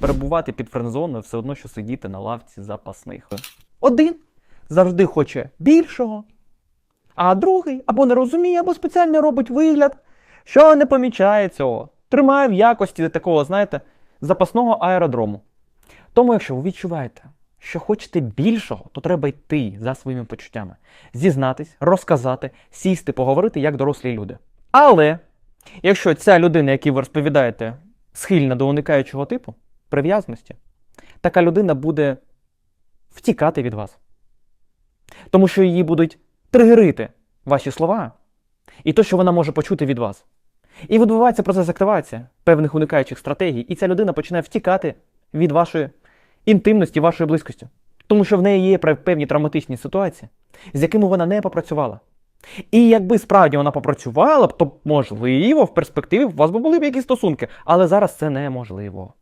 перебувати під френдзоною все одно, що сидіти на лавці запасних. Один завжди хоче більшого, а другий або не розуміє, або спеціально робить вигляд, що не помічає цього. Тримає в якості такого, знаєте, запасного аеродрому. Тому, якщо ви відчуваєте, що хочете більшого, то треба йти за своїми почуттями, зізнатись, розказати, сісти, поговорити як дорослі люди. Але якщо ця людина, якій ви розповідаєте, схильна до уникаючого типу прив'язаності, така людина буде втікати від вас. Тому що її будуть тригерити ваші слова і те, що вона може почути від вас. І відбувається процес активації певних уникаючих стратегій, і ця людина починає втікати від вашої інтимності, вашої близькості. Тому що в неї є певні травматичні ситуації, з якими вона не попрацювала. І якби справді вона попрацювала б, то можливо, в перспективі у вас би були б якісь стосунки, але зараз це неможливо.